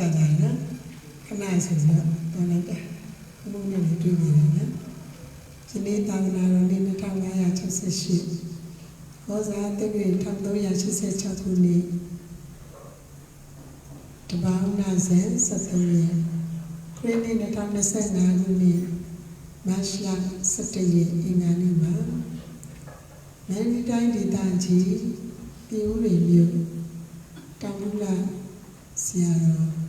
ကြာလာနော်ခဏဆိုပြီးတော့တော်လိုက်တာဘုံနဲ့တွေ့နေတယ်နော်ဒီနေ့သာသနာတော်နေ့2568ဟောစာတက္ကရာ1386ခုနှစ်တပေါင်းနာဇန်73ရက်ခရစ်နှစ်2025ခုနှစ်မတ်လ17ရက်အင်္ဂါနေ့မှာမန္တလေးတိုင်းဒေသကြီးပြည်ဦးလွင်မြို့တောင်လူလာဆရာတော်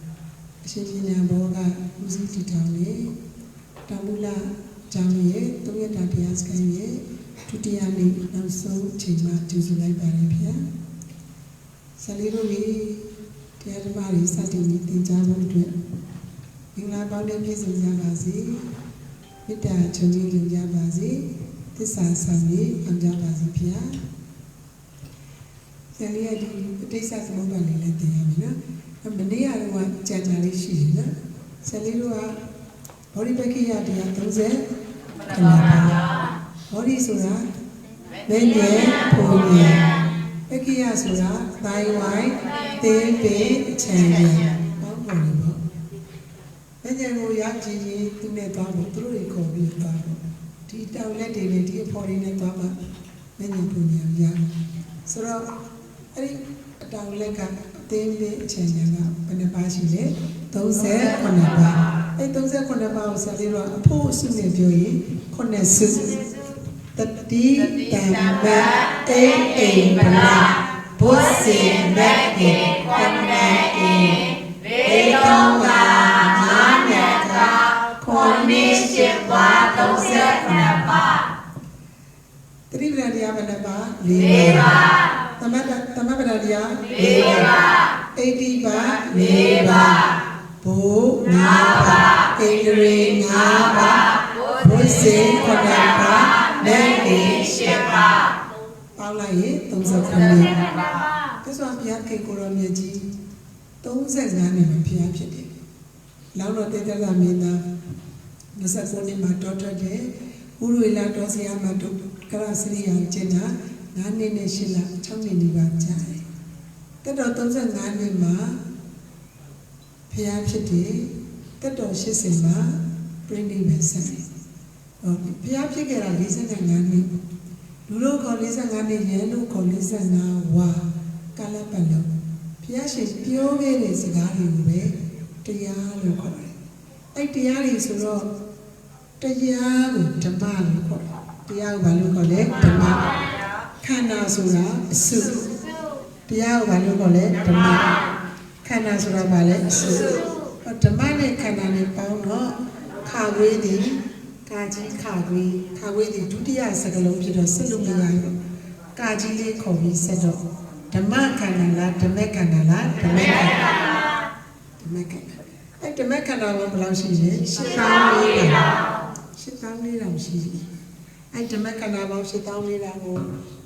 အရှင်ပညာဘောကဦးစီးတည်ထောင်နေတောင်လူလာကျောင်းရဲ့သုံးရတာတရားစခန်းရဲ့ဒုတိယနေ့နောက်ဆုံးအချိန်မှာကျေးဇူးလိုက်ပါတယ်ဗျာဆရာလေးတို့ဒီတရားဓမ္မတွေစတင်ပြီးသင်ကြားဖို့အတွက်မင်္ဂလာပေါင်းနဲ့ပြည့်စုံကြပါစေမေတ္တာချုံကြီးလူကြပါစေသစ္စာဆောင်ရေးအောင်ကြပါစေဗျာဆယ်လေးရဒီအတိတ်ဆက်သမုပ္ပါလေးလည်းတင်ရမယ်နော်။အဲ့ မနေ့ကတော့ကြာကြာလေးရှိတယ်နော်။ဆယ်လေးတို့ကဘောဓိပက္ခိယတရား30ခဏပါ။ဘောဓိဆိုတာမင်းရဲ့ပုံရပက္ခိယဆိုတာတိုင်ဝိုင်းသေးပေအချမ်းရဟောပေါ်လို့ပေါ့။မင်းရဲ့ကိုရကြည်ရင်သူနဲ့သွားဖို့သူတို့တွေခေါ်ပြီးသွားဖို့ဒီတောင်လက်တွေနဲ့ဒီအဖော်တွေနဲ့သွားမှမင်းရဲ့ပုံရရ။ဆိုတော့အဲ့ဒီ အတောင်လက်ကအသေးလေးအချိန်ညာကဘယ်နှပါရှိလဲ38ပါအဲ့38ပါကိုဆက်ပြီးတော့အဖို့အစုနဲ့ပြောရင်9စုတတိတံမတ်အိအိမ်ပလာဘုစေမက်ကေခွန်နေကေဘေတောကမာနကခွန်နေရှိပွား38ပါတတိပဒတရားဘယ်နှပါ4ပါ သမတ်သမတ်ပဒတရား4ပါအိတိပါ4ပါဘု5ပါဣန္ဒြေ5ပါဘုစေ9ပါလက်ကေ10ပါပေါင်းလိုက်ရင်39ပါသစ္စာဘုရားခေကိုရောမြတ်ကြီး35နှစ်မှာဘုရားဖြစ်တယ်လောက်တော့တေတ္တရမင်းသား29နှစ်မှာတော်ထွက်တယ်ဥရဝေလာတော်ဆရာမတို့ကရစရိယာကျင့်တာ 9နှစ်နဲ့10လ6နှစ်နေပါကြာတယ်တက်တော်35နှစ်မှာဖျားဖြစ်တယ်တက်တော်80မှာပြိဋိဘယ်ဆက်တယ်ဟုတ်ဖျားဖြစ်ခဲ့တာ45နှစ်လူတို့ခေါ်45နှစ်ရဲလို့ခေါ်45ဝါကာလပတ်လုံးဖျားရှင်ပြောခဲ့တဲ့စကားတွေကိုပဲတရားလို့ခေါ်တယ်အဲ့တရားတွေဆိုတော့တရားကိုဓမ္မလို့ခေါ်တယ်တရားကိုဘာလို့ခေါ်လဲဓမ္မ ခန္ဓာဆိုတာအစုတရားကိုဘာလို့ခေါ်လဲဓမ္မခန္ဓာဆိုတာဘာလဲအစုဓမ္မနဲ့ခန္ဓာနဲ့ပေါင်းတော့ခါဝေးသည်ကာကြီးခါဝေးခါဝေးသည်ဒုတိယစကလုံးဖြစ်တော့ဆက်လို့မရဘူးကာကြီးလေးခေါ်ပြီးဆက်တော့ဓမ္မခန္ဓာလားဓမ္မခန္ဓာလားဓမ္မခန္ဓာဓမ္မခန္ဓာအဲ့ဓမ္မခန္ဓာကဘယ်လောက်ရှိလဲ၈000လေးတာ၈000လေးတောင်ရှိတယ်အဲ့ဓမ္မခန္ဓာပေါင်း၈000လေးတာကို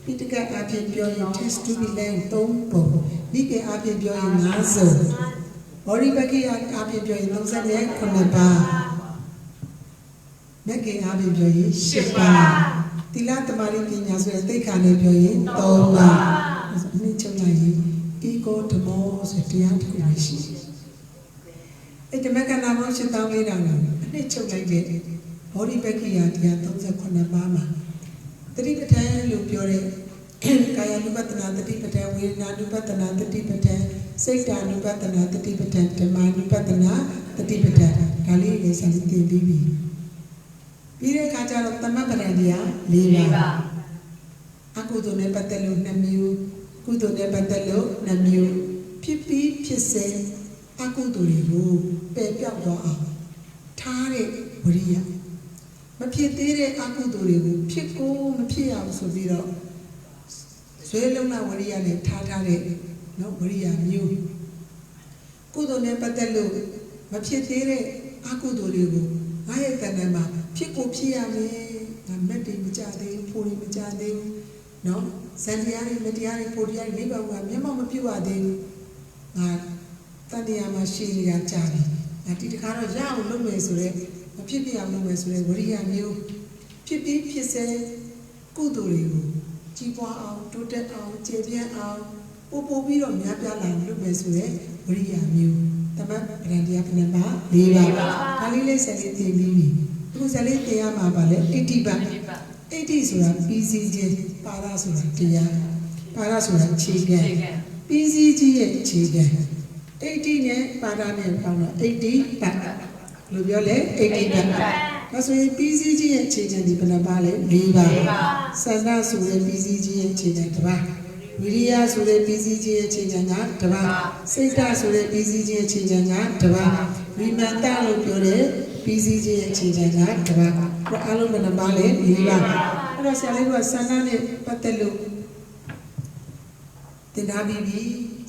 ပိဋကအဖြစ်ပြောရင် test to be land 3ပုံဒီကအဖြစ်ပြောရင်5စုံဘောရိပကိယအဖြစ်ပြောရင်39ပါးမက်ကင်အဖြစ်ပြောရင်10ပါးတိလသမารိပညာဆိုတဲ့သိက္ခာနဲ့ပြောရင်3ပါးအနည်းချုပ်လိုက်ရင်ဤကိုဓမ္မောဆိုတရားတစ်ခုပဲရှိတယ်အဲ့ဓမ္မကနာမော၈000လေးတောင်အနည်းချုပ်လိုက်တဲ့ဘောရိပကိယတရား39ပါးမှာ တတိပဋ္ဌာန်လို့ပြောတဲ့ကာယ ानु ပတနာတတိပဋ္ဌာန်ဝေဒနာ ानु ပတနာတတိပဋ္ဌာန်စိတ် ानु ပတနာတတိပဋ္ဌာန်ဓမ္မ ानु ပတနာတတိပဋ္ဌာန်ဒါလေးလည်းစာသင်ပြီးပြီပြီးတဲ့အခါကျတော့သမပ္ပဒံတရား၄ပါးအကုသိုလ်နဲ့ပတ်သက်လို့2မျိုးကုသိုလ်နဲ့ပတ်သက်လို့2မျိုးဖြစ်ပြီးဖြစ်စေအကုသိုလ်တွေကိုပယ်ပြောက်သွားအောင်ထားတဲ့ဝရိယ မဖြစ်သေးတဲ့အကုသိုလ်တွေကိုဖြစ်ကိုမဖြစ်ရဘူးဆိုပြီးတော့ဇွဲလုံးလာဝရိယနဲ့ထားထားတဲ့နော်ဝရိယမျိုးကုသိုလ်နဲ့ပတ်သက်လို့မဖြစ်သေးတဲ့အကုသိုလ်တွေကိုငါရဲ့တဏ္ဍာမှာဖြစ်ကိုဖြစ်ရမယ်ငါမက်တွေမကြသေးဘူးဖို့တွေမကြသေးဘူးနော်ဇန်တရားတွေမတရားတွေဖို့တရားတွေလေးပါးကမျက်မှောက်မပြုတ်ရသေးဘူးငါတန်တရားမှာရှိနေတာကြာပြီငါဒီတခါတော့ရအောင်လုပ်မယ်ဆိုတော့ မဖြစ်ပြအောင်လုပ်မယ်ဆိုတော့ဝရိယမျိုးဖြစ်ပြီးဖြစ်စေကုသိုလ်တွေကိုကြီးပွားအောင်တိုးတက်အောင်ကျေပြန့်အောင်ပို့ပို့ပြီးတော့များပြားလာလုပ်မယ်ဆိုရဲဝရိယမျိုးတမတ်ဗရန်တရားခဏပါ၄ပါဒါလေးလေးဆက်လေးသင်ပြီးပြီအခုဆက်လေးသင်ရမှာပါလေအဋ္ဌိပါအဋ္ဌိဆိုတာပြီးစီးခြင်းပါရဆိုတာတရားပါရဆိုတာခြေကံပြီးစီးခြင်းရဲ့ခြေကံအဋ္ဌိနဲ့ပါရနဲ့ပေါင်းတော့အဋ္ဌိပါ လို့ပြောလေအဋ္ဌိပါဒါဆိုရင်ပြီးစီးခြင်းရဲ့ခြေကံဒီဘယ်နှပါလဲ၄ပါစန္ဒဆိုတဲ့ပြီးစီးခြင်းရဲ့ခြေကံတစ်ပါးဝိရိယဆိုတဲ့ပြီးစီးခြင်းရဲ့ခြေကံကတစ်ပါးစိတ်ဓာတ်ဆိုတဲ့ပြီးစီးခြင်းရဲ့ခြေကံကတစ်ပါးဝိမန္တလို့ပြောတဲ့ပြီးစီးခြင်းရဲ့ခြေကံကတစ်ပါးဒါအလုံးဘယ်နှပါလဲ၄ပါအဲ့တော့ဆရာလေးကစန္ဒနဲ့ပတ်သက်လို့တင်ထားပြီးပြီ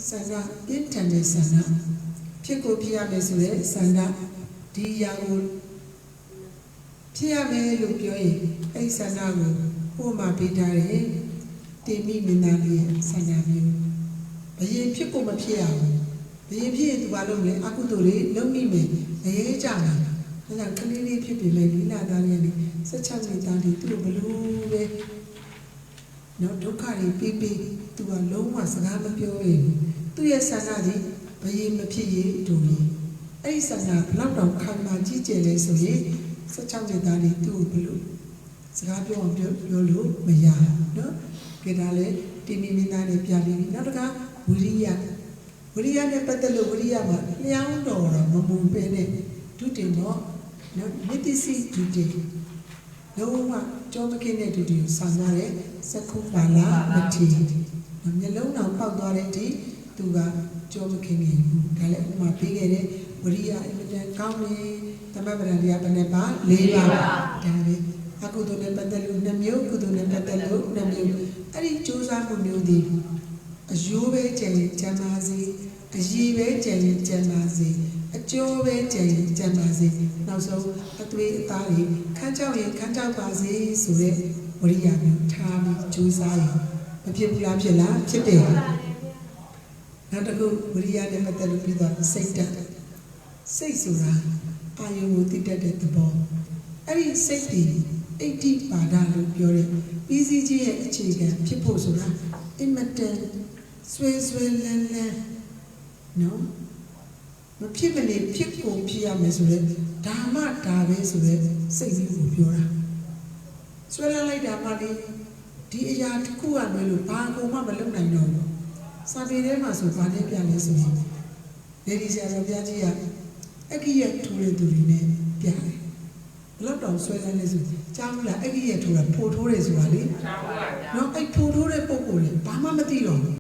စန္ဒပြင်းထန်တဲ့စန္ဒဖြစ်ကိုဖြစ်ရမယ်ဆိုတဲ့စန္ဒ ဒီအရာကိုဖြစ်ရမယ်လို့ပြောရင်အဲ့ဒီစန္ဒကိုဟိုမှာပေးထားတယ်တင်မိမင်းသားလေးရဲ့စန္ဒမျိုးဘယင်ဖြစ်ကိုမဖြစ်ရဘူးဘယင်ဖြစ်ရင်သူဘာလုပ်လဲအကုသိုလ်လေးလုပ်မိမယ်ငရဲကြမယ်ဒါကြောင့်ကလေးလေးဖြစ်ပြီလေလိလာသားလေးကနေ16နှစ်သားလေးသူ့ကိုဘလို့ပဲနော်ဒုက္ခတွေပြီးပြီးသူကလုံးဝစကားမပြောရင်သူ့ရဲ့ဆန္ဒကြီးဘယင်မဖြစ်ရေးဒူရင် အဲ့ဒီဆန္ဒဘလောက်တော့ခံမှကြီးကျယ်လဲဆိုရင်16နှစ်သားလေးသူ့ကိုဘလို့စကားပြောအောင်ပြောပြောလို့မရဘူးနော်ကြဒါလေတင်းမင်းမင်းသားလေးပြလိမ့်မယ်နောက်တစ်ခါဝိရိယဝိရိယနဲ့ပတ်သက်လို့ဝိရိယမှာလျှောင်းတော်တော့မမုံပဲနဲ့ဒုတင်တော့နော်နိတိစီဒုတင်လုံးဝကြောမကင်းတဲ့ဒုတင်ကိုဆောင်ရတဲ့စကုပါလာမတိမျက်လုံးတော်ပေါက်သွားတဲ့အထိသူကကြောမကင်းနေဘူးဒါလည်းဥပမာပေးခဲ့တဲ့ ဝိရိယအင်မတန်ကောင်းတယ်သမဗရံတရားဘယ်နဲ့ပါ၄ပါးဒါပဲအကုသိုလ်နဲ့ပတ်သက်လို့2မျိုးကုသိုလ်နဲ့ပတ်သက်လို့2မျိုးအဲ့ဒီစူးစမ်းမှုမျိုးဒီအယိုးပဲကျန်ရင်ကျန်ပါစေအရည်ပဲကျန်ရင်ကျန်ပါစေအကျိုးပဲကျန်ရင်ကျန်ပါစေနောက်ဆုံးအသွေးအသားတွေခန်းကြောက်ရင်ခန်းကြောက်ပါစေဆိုတဲ့ဝိရိယမျိုးထားပြီးစူးစမ်းရင်မဖြစ်ဘူးလားဖြစ်လားဖြစ်တယ်နောက်တစ်ခုဝိရိယနဲ့ပတ်သက်လို့ပြီးတော့စိတ်ဓာတ် စိတ်ဆိုတာအာယုံကိုသိတတ်တဲ့သဘောအဲ့ဒီစိတ်တည်အဋ္ဌိပါဒလို့ပြောတဲ့ပြီးစီးခြင်းရဲ့အခြေခံဖြစ်ဖို့ဆိုတာအင်မတန်ဆွေးဆွေးလန်းလန်းနော်မဖြစ်မနေဖြစ်ကိုဖြစ်ရမယ်ဆိုတော့ဓမ္မဒါပဲဆိုတော့စိတ်ကြီးကိုပြောတာဆွဲလန်းလိုက်တာမှလေဒီအရာတစ်ခုကလည်းလို့ဘာကုန်မှမလုပ်နိုင်တော့ဘူးစာပေထဲမှာဆိုဘာနဲ့ပြလဲဆိုရင်လေဒီဆရာတော်ဘုရားကြီးက အကိယထိုးတဲ့သူတွေနဲ့ပြတယ်ဘလောက်တောင်ဆွဲလန်းလဲဆိုကြားဘူးလားအကိယထိုးတာဖိုထိုးတယ်ဆိုတာလေကျောင်းပါဗျာနော်အဲ့ဖိုထိုးတဲ့ပုံကိုယ်လေဘာမှမသိတော့ဘူး